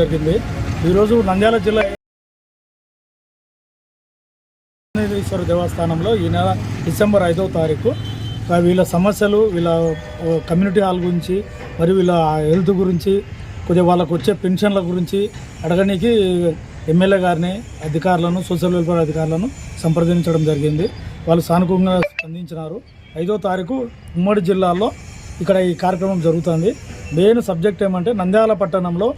జరిగింది. ఈరోజు నంద్యాల జిల్లా ఈశ్వర దేవస్థానంలో ఈ నెల డిసెంబర్ ఐదవ తారీఖు వీళ్ళ సమస్యలు వీళ్ళ కమ్యూనిటీ హాల్ గురించి మరియు వీళ్ళ హెల్త్ గురించి కొద్దిగా వాళ్ళకు వచ్చే పెన్షన్ల గురించి అడగడానికి ఎమ్మెల్యే గారిని అధికారులను సోషల్ వెల్ఫేర్ అధికారులను సంప్రదించడం జరిగింది. వాళ్ళు సానుకూలంగా స్పందించినారు. ఐదో తారీఖు ఉమ్మడి జిల్లాలో ఇక్కడ ఈ కార్యక్రమం జరుగుతుంది. మెయిన్ సబ్జెక్ట్ ఏమంటే నంద్యాల పట్టణంలో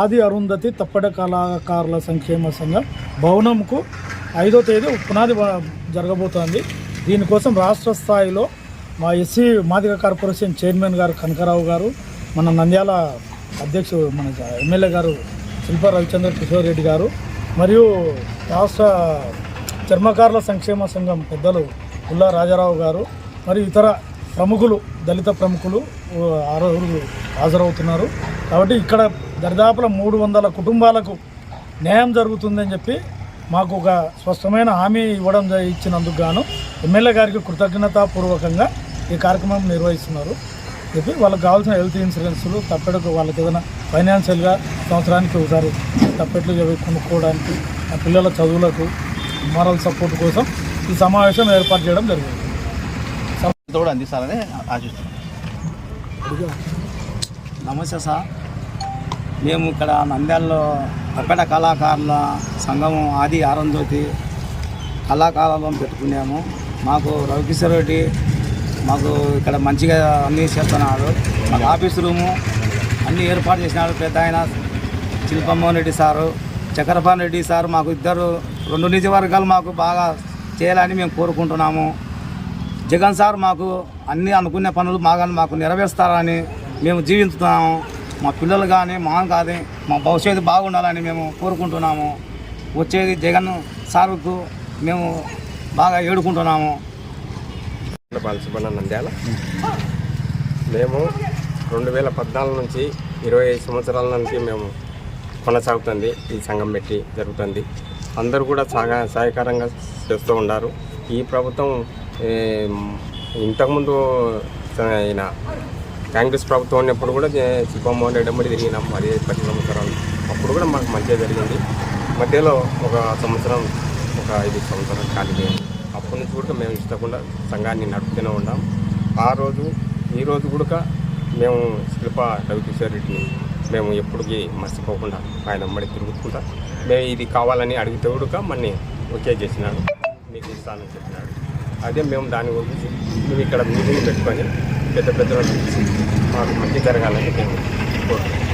ఆది అరుంధతి తప్పడ కళాకారుల సంక్షేమ సంఘం భవనంకు ఐదో తేదీ పునాది జరగబోతోంది. దీనికోసం రాష్ట్ర స్థాయిలో మా ఎస్సీ మాదిగ కార్పొరేషన్ చైర్మన్ గారు కనకరావు గారు మన నంద్యాల అధ్యక్షుడు మన ఎమ్మెల్యే గారు శిల్ప రవిచంద్ర కిషోర్ రెడ్డి గారు మరియు రాష్ట్ర చర్మకారుల సంక్షేమ సంఘం పెద్దలు ఉల్లా రాజారావు గారు మరియు ఇతర ప్రముఖులు దళిత ప్రముఖులు ఆరు ఆరుగురు హాజరవుతున్నారు. కాబట్టి ఇక్కడ దరిదాపుల మూడు వందల కుటుంబాలకు న్యాయం జరుగుతుందని చెప్పి మాకు ఒక స్పష్టమైన హామీ ఇవ్వడం జ- ఇచ్చినందుకు గాను ఎమ్మెల్యే గారికి కృతజ్ఞతాపూర్వకంగా ఈ కార్యక్రమం నిర్వహిస్తున్నారు. చెప్పి వాళ్ళకి కావాల్సిన హెల్త్ ఇన్సూరెన్స్లు తప్పెడకు వాళ్ళకి ఏదైనా ఫైనాన్షియల్గా సంవత్సరానికి ఒకసారి తప్పెట్లు అవి కొనుక్కోవడానికి ఆ పిల్లల చదువులకు మోరల్ సపోర్ట్ కోసం ఈ సమావేశం ఏర్పాటు చేయడం జరిగింది. అందిస్తారని ఆశిస్తున్నాం. నమస్తే సార్. మేము ఇక్కడ నంద్యాలలో అక్కడ కళాకారుల సంఘం ఆది ఆరంజ్యోతి కళాకారులను పెట్టుకున్నాము. మాకు రవికిషోర్ రెడ్డి మాకు ఇక్కడ మంచిగా అన్నీ చేస్తున్నాడు. మాకు ఆఫీస్ రూము అన్నీ ఏర్పాటు చేసినాడు పెద్ద ఆయన శిల్పమ్మోహన్ రెడ్డి సారు. చక్రపాన్ రెడ్డి సార్ మాకు ఇద్దరు రెండు నిజవర్గాలు మాకు బాగా చేయాలని మేము కోరుకుంటున్నాము. జగన్ సార్ మాకు అన్నీ అనుకునే పనులు బాగా మాకు నెరవేరుస్తారని మేము జీవిస్తున్నాము మా పిల్లలు కానీ మా కానీ మా భవిష్యత్తు బాగుండాలని మేము కోరుకుంటున్నాము. వచ్చేది జగన్ సార్కు మేము బాగా ఏడుకుంటున్నాము. బాలసుబ్బన్న నంద్యాల. మేము రెండు వేల పద్నాలుగు నుంచి ఇరవై ఐదు సంవత్సరాల నుంచి మేము కొనసాగుతుంది. ఈ సంఘం పెట్టి జరుగుతుంది. అందరూ కూడా సహ సహకారంగా చేస్తూ ఉన్నారు. ఈ ప్రభుత్వం ఇంతకుముందు ఆయన కాంగ్రెస్ ప్రభుత్వం ఉన్నప్పుడు కూడా జే- శిల్పమోహన్ రెడ్డి అమ్మడి తిరిగినాం అదే పది సంవత్సరాలు. అప్పుడు కూడా మాకు మంచిగా జరిగింది. మధ్యలో ఒక సంవత్సరం ఒక ఐదు సంవత్సరం కాలిపోయింది అప్పటి నుంచి కూడా మేము ఇష్టకుండా సంఘాన్ని నడుపుతూనే ఉన్నాం. ఆ రోజు ఈ రోజు కూడా మేము శిల్ప రవికిషోర్ రెడ్డిని మేము ఎప్పటికీ మర్చిపోకుండా ఆయన అమ్మడి తిరుగుతుంటా మేము ఇది కావాలని అడిగితే కూడా మన్ని ఓకే చేసినాడు. మీకు ఇస్తానని చెప్పినాడు. అదే మేము దాని గురించి మేము ఇక్కడ మీటింగ్ పెట్టుకొని పెద్ద పెద్ద మాకు మంచి జరగాలని మేము కోరుకుంటున్నాం.